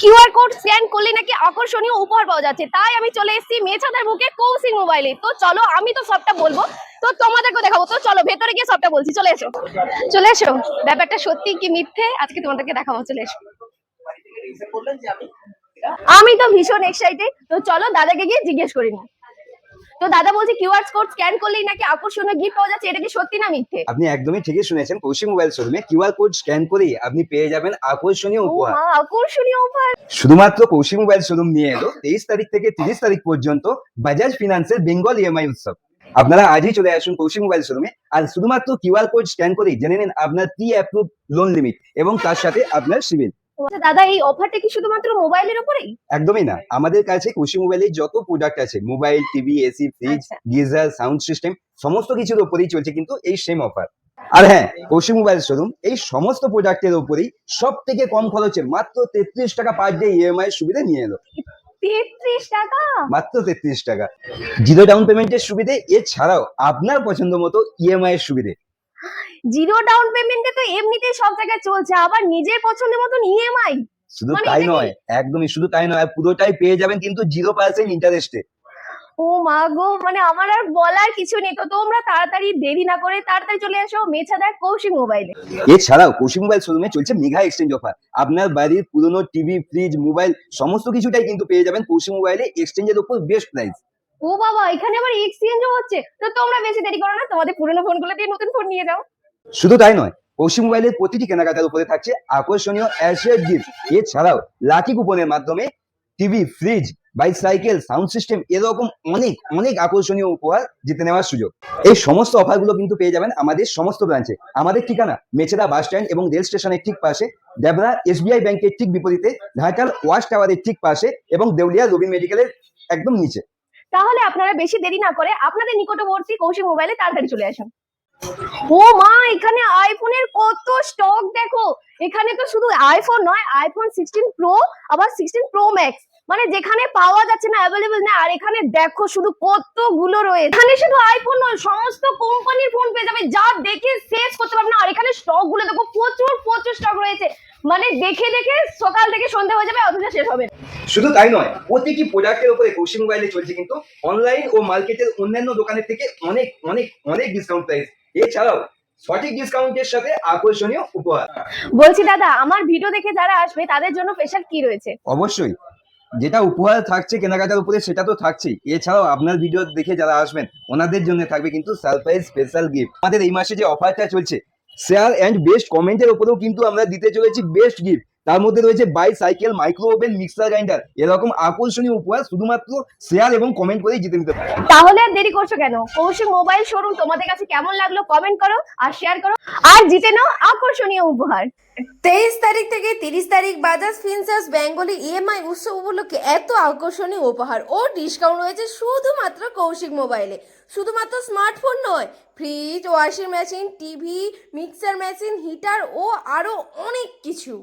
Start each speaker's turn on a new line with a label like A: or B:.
A: QR code scan করলে নাকি আকর্ষণীয় উপহার পাওয়া যাচ্ছে। তাই আমি চলে এসেছি মেছাদার বুকে কৌশিক মোবাইলে। তো চলো, আমি তো সবটা বলব। তো তোমাদেরকে দেখাবো। তো চলো, ভেতরে গিয়ে সবটা বলছি। চলে এসো। চলে এসো। ব্যাপারটা সত্যি কি মিথ্যে? আজকে তোমাদেরকে দেখাবো। চলে এসো। আমি তো ভীষণ এক্সাইটেড তো চলো, দাদাকে গিয়ে জিজ্ঞেস করি না। তো দাদা বলছে কিউআর কোড স্ক্যান করলেই নাকি আকর্ষণীয় গিফট পাওয়া যাচ্ছে এটা কি সত্যি না মিথ্যে?
B: আপনি একদমই ঠিকই শুনেছেন কৌশিক মোবাইল শোরুমে কিউআর কোড স্ক্যান করেই আপনি পেয়ে যাবেন আকর্ষণীয় উপহার।
A: আকর্ষণীয় উপহার।
B: শুধুমাত্র কৌশিক মোবাইল শোরুম নিয়ে এলো তেইশ তারিখ থেকে তিরিশ তারিখ পর্যন্ত বাজাজ ফিনান্সের বেঙ্গল ইএমআই উৎসব। আপনারা আজই চলে আসুন কৌশিক মোবাইল শোরুমে আর শুধুমাত্র কিউআর কোড স্ক্যান করেই জেনে নিন আপনার প্রি অ্যাপ্রুভ লোন লিমিট এবং তার সাথে আপনার
A: আচ্ছা, দাদা এই অফারটা কি শুধুমাত্র মোবাইলের উপরেই?
B: একদমই না। আমাদের কাছে মোবাইলের যত প্রোডাক্ট আছে মোবাইল টিভি এসি ফ্রিজ
A: আচ্ছা।
B: গিজার সাউন্ড সিস্টেম সমস্ত কিছুর উপরেই চলছে কিন্তু এই সেম অফার আর হ্যাঁ কৌশিক মোবাইল শোরুম এই সমস্ত প্রোডাক্টের উপরেই সব থেকে কম খরচে মাত্র তেত্রিশ টাকা পার ডে ইএমআই সুবিধা নিয়ে এলো।
A: তেত্রিশ টাকা?
B: মাত্র তেত্রিশ টাকা। জিরো ডাউন পেমেন্টের সুবিধে এছাড়াও আপনার পছন্দ মতো ইএমআই এর সুবিধে।
A: জিরো ডাউন পেমেন্টে তো এমনিতেই সব জায়গায় চলছে আবার নিজের পছন্দের মতন E ইএমআই
B: শুধু
A: মানে
B: তাই নয় একদমই শুধু তাই নয় পুরোটাই পেয়ে যাবেন কিন্তু জিরো পার্সেন্ট ইন্টারেস্টে
A: ও মা গো মানে আমার আর বলার কিছু নেই তো তোমরা তাড়াতাড়ি দেরি না করে তাড়াতাড়ি চলে এসো মেছাদার কৌশিক মোবাইলে
B: এছাড়াও কৌশিক মোবাইল শোরুমে চলছে মেঘা এক্সচেঞ্জ অফার আপনার বাড়ির পুরনো টিভি ফ্রিজ মোবাইল সমস্ত কিছুটাই কিন্তু পেয়ে যাবেন কৌশিক মোবাইলে এক্সচেঞ্জের উপর বেস্ট প্রাইস
A: ও বাবা, এখানে আবার এক্সচেঞ্জও হচ্ছে। তো তোমরা বেশি দেরি করো না, তোমাদের পুরনো ফোনগুলো দিয়ে নতুন ফোন নিয়ে যাও।
B: শুধু তাই নয়, কৌশিক মোবাইলের প্রতিটি কেনাকাটার উপরে থাকছে আকর্ষণীয় অ্যাসেট গিফট এছাড়াও লাকি কুপনের মাধ্যমে TV fridge bicycle sound system এরকম অনেক অনেক আকর্ষণীয় উপহার জিতে নেওয়ার সুযোগ। এই সমস্ত অফারগুলো কিন্তু পেয়ে যাবেন আমাদের সমস্ত ব্রাঞ্চে আমাদের ঠিকানা মেচেদা বাস স্ট্যান্ড এবং রেল স্টেশনের ঠিক পাশে, দেবরা এসবিআই ব্যাংকের ঠিক বিপরীতে ঘাটাল ওয়াশ টাওয়ারের ঠিক পাশে এবং দেউলিয়া রবিন মেডিকেলের একদম নিচে।
A: তাহলে আপনারা বেশি দেরি না করে আপনাদের নিকটবর্তী কৌশিক মোবাইলে তাড়াতাড়ি চলে আসুন। ও মা, এখানে আইফোনের কত স্টক দেখো। এখানে তো শুধু আইফোন নয় আইফোন সিক্সটিন প্রো আবার সিক্সটিন প্রো ম্যাক্স মানে যেখানে পাওয়া যাচ্ছে না অ্যাভেলেবল না, আর এখানে দেখো শুধু কতগুলো রয়েছে। এখানে শুধু আইফোন নয়, সমস্ত কোম্পানির ফোন পেয়ে যাবে। যা দেখে শেষ করতে পারবে না। আর এখানে স্টকগুলো দেখো, প্রচুর প্রচুর স্টক রয়েছে। মানে দেখে দেখে সকাল থেকে সন্ধ্যা হয়ে যাবে অথচ শেষ হবে
B: শুধু তাই নয় প্রতিটি প্রোডাক্টের উপরে কৌশিক মোবাইলে চলছে কিন্তু অনলাইন ও মার্কেটের অন্যান্য দোকানের থেকে অনেক অনেক অনেক ডিসকাউন্ট প্রাইস এছাড়াও সঠিক ডিসকাউন্টের সাথে আকর্ষণীয় উপহার।
A: বলছি দাদা আমার ভিডিও দেখে যারা আসবে তাদের জন্য স্পেশাল কি রয়েছে?
B: অবশ্যই যেটা উপহার থাকছে কেনাকাটার উপরে সেটা তো থাকছেই। এছাড়াও আপনার ভিডিও দেখে যারা আসবেন ওনাদের জন্য থাকবে কিন্তু সারপ্রাইজ স্পেশাল গিফট আমাদের এই মাসে যে অফারটা চলছে শেয়ার অ্যান্ড বেস্ট কমেন্টের উপরেও কিন্তু আমরা দিতে চলেছি বেস্ট গিফট। তার মধ্যে রয়েছে bicycle micro oven mixer grinder. এরকম আকর্ষণীয় উপহার শুধুমাত্র শেয়ার এবং কমেন্ট করেই জিতে নিতে পারে।
A: তাহলে আর দেরি করছ কেন? কৌশিক মোবাইল শোরুম তোমাদের কাছে কেমন লাগল কমেন্ট করো আর শেয়ার করো। আর জিতে নাও আকর্ষণীয় উপহার।
C: তেইশ তারিখ থেকে তিরিশ তারিখ বাজাজ ফিনসার্স বেঙ্গলি ইএমআই উৎসব উপলক্ষে এত আকর্ষণীয় উপহার ও ডিসকাউন্ট রয়েছে শুধুমাত্র কৌশিক মোবাইলে। শুধুমাত্র স্মার্টফোন নয় fridge washing machine TV mixer machine heater ও আরও অনেক কিছু।